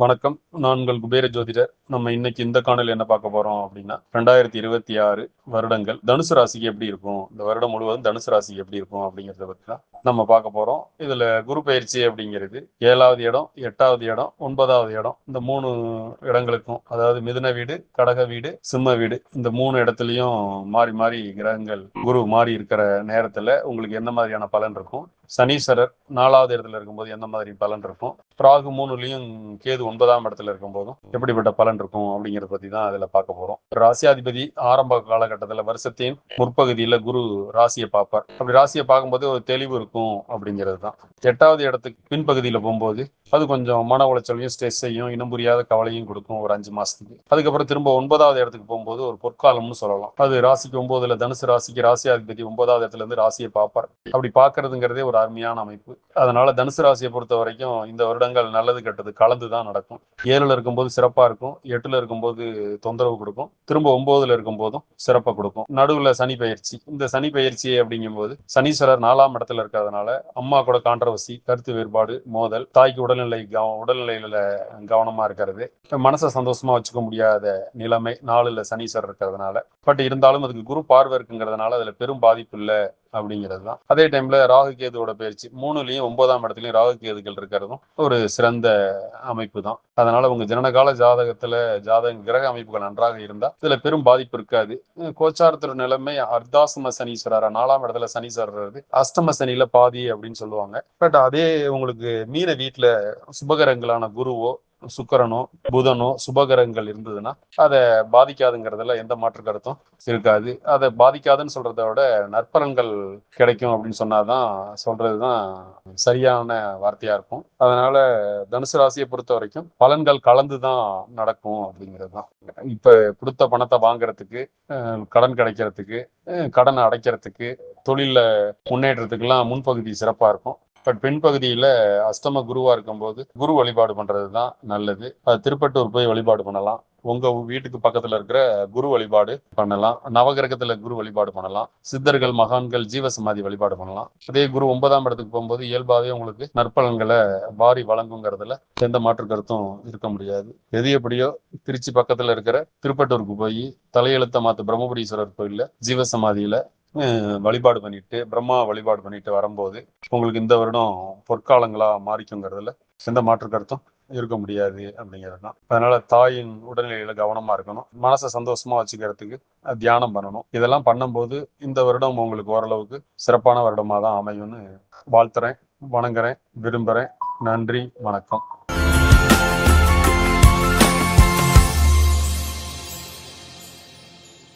வணக்கம். நான் உங்கள் குபேர ஜோதிடர். நம்ம இன்னைக்கு இந்த காணொலி என்ன பார்க்க போறோம் அப்படின்னா ரெண்டாயிரத்தி இருபத்தி ஆறு வருடங்கள் தனுசு ராசிக்கு எப்படி இருக்கும்? இந்த வருடம் முழுவதும் தனுசு ராசிக்கு எப்படி இருக்கும் அப்படிங்கறத பத்தி தான் நம்ம பார்க்க போறோம். இதுல குரு பயிற்சி அப்படிங்கிறது ஏழாவது இடம் எட்டாவது இடம் ஒன்பதாவது இடம் இந்த மூணு இடங்களுக்கும் அதாவது மிதுன வீடு கடக வீடு சிம்ம வீடு இந்த மூணு இடத்துலயும் மாறி மாறி கிரகங்கள் குரு மாறி இருக்கிற நேரத்துல உங்களுக்கு என்ன மாதிரியான பலன் இருக்கும்? சனீஸ்வரர் நாலாவது இடத்துல இருக்கும்போது என்ன மாதிரி பலன் இருக்கும்? ராகு மூணுலயும் கேது ஒன்பதாம் இடத்துல இருக்கும் போதும் எப்படிப்பட்ட பலன் இருக்கும் அப்படிங்கறத பத்தி தான் அதுல பார்க்க போறோம். ராசியாதிபதி ஆரம்ப காலகட்டத்துல வருஷத்தின் முற்பகுதியில குரு ராசியை பார்ப்பார். அப்படி ராசியை பார்க்கும்போது ஒரு தெளிவு இருக்கும் அப்படிங்கிறது தான் எட்டாவது இடத்துக்கு பின்பகுதியில போகும்போது அது கொஞ்சம் மன உளைச்சலையும் ஸ்ட்ரெஸ்ஸையும் இனம் புரியாத கவலையும் கொடுக்கும் ஒரு அஞ்சு மாசத்துக்கு. அதுக்கப்புறம் திரும்ப ஒன்பதாவது இடத்துக்கு போகும்போது ஒரு பொற்காலம்னு சொல்லலாம். அது ராசிக்கு ஒன்பதுல தனுசு ராசிக்கு ராசியாதிபதி ஒன்பதாவது இடத்துல இருந்து ராசியை பார்ப்பார். அப்படி பார்க்கறதுங்கிறதே ஒரு அருமையான அமைப்பு. அதனால தனுசு ராசியை பொறுத்த வரைக்கும் இந்த வருடங்கள் நல்லது கெட்டது கலந்து தான் நடக்கும். ஏழுல இருக்கும்போது சிறப்பா இருக்கும். எட்டுல இருக்கும்போது தொந்தரவு கொடுக்கும். திரும்ப ஒன்பதுல இருக்கும் போதும் சிறப்பாக கொடுக்கும். நடுவில் சனி பயிற்சி. இந்த சனி பயிற்சி அப்படிங்கும்போது சனீஸ்வரர் நாலாம் இடத்துல இருக்கிறதுனால அம்மா கூட கான்ட்ரவர்சி கருத்து வேறுபாடு மோதல் தாய்க்கு உடல்நிலை கவ- உடல்நிலையில கவனமா இருக்கிறது. மனசை சந்தோஷமா வச்சுக்க முடியாத நிலைமை நாலுல சனீஸ்வரர் இருக்கிறதுனால. பட் இருந்தாலும் அதுக்கு குரு பார்வை இருக்குங்கிறதுனால அதுல பெரும் பாதிப்பு இல்லை. அப்படிங்கிறது தான் அதே டைம்ல ராகு கேதுவோட பயிற்சி மூணுலயும் ஒன்பதாம் இடத்துலயும் ராகு கேதுகள் இருக்கிறதும் ஒரு சிறந்த அமைப்பு தான் அதனால உங்க ஜனனகால ஜாதகத்துல ஜாதக கிரக அமைப்புகள் நன்றாக இருந்தா இதுல பெரும் பாதிப்பு இருக்காது. கோச்சாரத்தோட நிலைமை அர்த்தாசம சனீஸ்வரர் நாலாம் இடத்துல சனீஸ்வரர் அஷ்டம சனியில பாதி அப்படின்னு சொல்லுவாங்க. பட் அதே உங்களுக்கு மீன வீட்டுல சுபகரங்களான குருவோ சுக்கரனோ புதனோ சுபகரங்கள் இருந்ததுன்னா அதை பாதிக்காதுங்கிறதுல எந்த மாற்று கருத்தும் இருக்காது. அதை பாதிக்காதுன்னு சொல்றத விட நற்பலன்கள் கிடைக்கும் அப்படின்னு சொன்னாதான் சொல்றதுதான் சரியான வார்த்தையா இருக்கும். அதனால தனுசு ராசியை பொறுத்த வரைக்கும் பலன்கள் கலந்து தான் நடக்கும் அப்படிங்கிறது தான் இப்ப கொடுத்த பணத்தை வாங்குறதுக்கு கடன் கிடைக்கிறதுக்கு கடனை அடைக்கிறதுக்கு தொழில முன்னேற்றத்துக்கெல்லாம் முன்பகுதி சிறப்பா இருக்கும். பட் பின்பகுதியில அஷ்டம குருவா இருக்கும்போது குரு வழிபாடு பண்றது தான் நல்லது. அது திருப்பட்டூர் போய் வழிபாடு பண்ணலாம். உங்க வீட்டுக்கு பக்கத்துல இருக்கிற குரு வழிபாடு பண்ணலாம். நவகிரகத்துல குரு வழிபாடு பண்ணலாம். சித்தர்கள் மகான்கள் ஜீவசமாதி வழிபாடு பண்ணலாம். அதே குரு ஒன்பதாம் இடத்துக்கு போகும்போது இயல்பாவே உங்களுக்கு நற்பலன்களை வாரி வழங்குங்கிறதுல எந்த மாற்று கருத்தும் இருக்க முடியாது. எது எப்படியோ திருச்சி பக்கத்துல இருக்கிற திருப்பட்டூருக்கு போய் தலையெழுத்த மாத்து பிரம்மபுரீஸ்வரர் கோயில்ல ஜீவசமாதியில வழிபாடு பண்ணிட்டு பிரம்மா வழிபாடு பண்ணிட்டு வரும்போது உங்களுக்கு இந்த வருடம் பொற்காலங்களா மாறிக்குங்கிறதுல எந்த மாற்று கருத்தும் இருக்க முடியாது அப்படிங்கிறது தான். அதனால தாயின் உடல்நிலையில கவனமா இருக்கணும். மனசை சந்தோஷமா வச்சுக்கிறதுக்கு தியானம் பண்ணணும். இதெல்லாம் பண்ணும்போது இந்த வருடம் உங்களுக்கு ஓரளவுக்கு சிறப்பான வருடமா தான் அமையும்னு வாழ்த்துறேன் வணங்குறேன் விரும்புறேன். நன்றி வணக்கம்.